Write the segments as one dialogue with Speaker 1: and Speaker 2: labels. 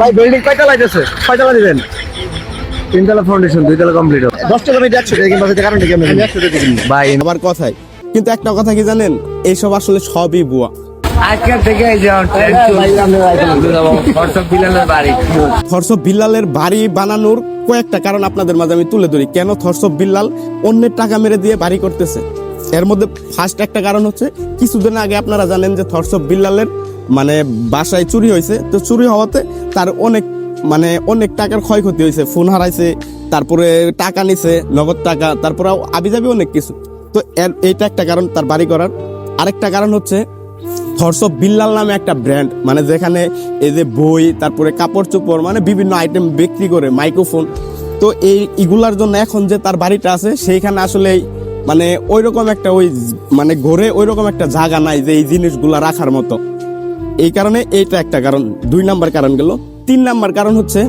Speaker 1: ভাই বিল্ডিং কয়টা লাগতেছে কয়তলা দিবেন? তিনতলা ফাউন্ডেশন দুইতলা কমপ্লিট দশ টাকা আমি একশো টাকা কিংবা কারণ কি আমি একশো টাকা
Speaker 2: ভাই আবার কথাই। কিন্তু একটা কথা কি জানেন? এইসব আসলে সবই বুয়া
Speaker 3: আজকের থেকে
Speaker 2: থরসব বিল্লালের বাড়ি। বানানোর কয়েকটা কারণ আপনাদের মাঝে আমি তুলে ধরি। কেন থরসব বিল্লাল অন্যের টাকা মেরে দিয়ে বাড়ি করতেছে? এর মধ্যে ফার্স্ট একটা কারণ হচ্ছে, কিছুদিন আগে আপনারা জানেন যে থরসব বিল্লালের মানে বাসায় চুরি হয়েছে। তো চুরি হওয়াতে তার অনেক মানে অনেক টাকার ক্ষয়ক্ষতি হয়েছে। ফোন হারাইছে, তারপরে টাকা নিছে, নগদ টাকা, তারপরে আবিজাবি অনেক কিছু। তো এর, এইটা একটা কারণ তার বাড়ি করার। আরেকটা কারণ হচ্ছে থর্স অফ বিল্লাল নামে একটা ব্র্যান্ড মানে যেখানে এই যে বই, তারপরে কাপড় চোপড় মানে বিভিন্ন আইটেম বিক্রি করে মাইক্রোফোন তো এই, এগুলার জন্য এখন যে তার বাড়িটা আছে, সেইখানে আসলে মানে ওইরকম একটা ওই মানে ঘরে ওই রকম একটা জায়গা নাই যে এই জিনিসগুলো রাখার মতো। এই কারণে এইটা একটা কারণ। দুই নাম্বার কারণ গেল। তিন নাম্বার কারণ হচ্ছে,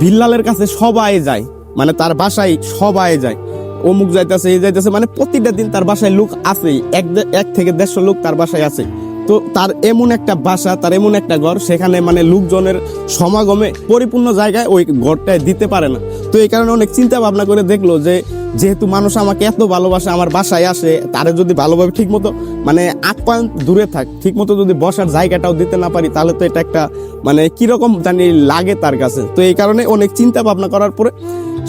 Speaker 2: বিল্লালের কাছে সবাই যায় মানে তার বাসায় সবাই যায়। অমুক যাইতেছে, এই যাইতেছে মানে প্রতিটা দিন তার বাসায় লোক আছেই। এক এক থেকে দেড়শো লোক তার বাসায় আছে। তো তার এমন একটা বাসা, তার এমন একটা ঘর, সেখানে মানে লোকজনের সমাগমে পরিপূর্ণ জায়গায় ওই ঘরটায় দিতে পারে না। তো এই কারণে অনেক চিন্তা ভাবনা করে দেখল যে, যেহেতু মানুষ আমাকে এত ভালোবাসে, আমার বাসায় আসে, তারে যদি ভালোভাবে ঠিক মতো মানে আপ্যায়ন দূরে থাক ঠিক মতো যদি বসার জায়গাটাও দিতে না পারি, তাহলে তো এটা একটা মানে কীরকম জানি লাগে তার কাছে। তো এই কারণে অনেক চিন্তা ভাবনা করার পরে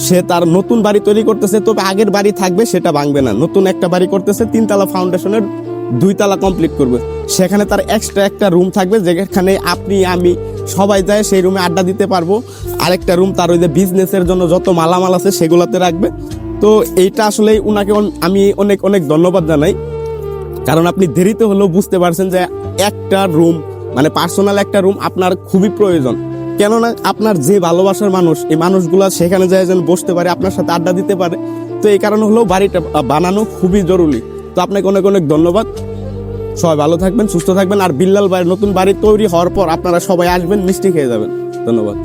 Speaker 2: সে তার নতুন বাড়ি তৈরি করতেছে, তবে আগের বাড়ি থাকবে, সেটা ভাঙবে না। নতুন একটা বাড়ি করতেছে, তিনতলা ফাউন্ডেশনের দুইতলা কমপ্লিট করবে। সেখানে তার এক্সট্রা একটা রুম থাকবে, যেখানে আপনি, আমি সবাই যায় সেই রুমে আড্ডা দিতে পারব। আরেকটা রুম তার ওই যে বিজনেসের জন্য যত মালামাল আছে সেগুলোতে রাখবে। তো এইটা আসলে ওনাকে আমি অনেক অনেক ধন্যবাদ জানাই। কারণ আপনি দেরিতে হলেও বুঝতে পারছেন যে একটা রুম মানে পার্সোনাল একটা রুম আপনার খুবই প্রয়োজন। কেননা আপনার যে ভালোবাসার মানুষ, এই মানুষগুলা সেখানে যায় যেন বসতে পারে, আপনার সাথে আড্ডা দিতে পারে। তো এই কারণে হলেও বাড়িটা বানানো খুবই জরুরি। তো আপনাকে অনেক অনেক ধন্যবাদ। সবাই ভালো থাকবেন, সুস্থ থাকবেন। আর বিল্লাল ভাইয়ের নতুন বাড়ি তৈরি হওয়ার পর আপনারা সবাই আসবেন, মিষ্টি খেয়ে যাবেন। ধন্যবাদ।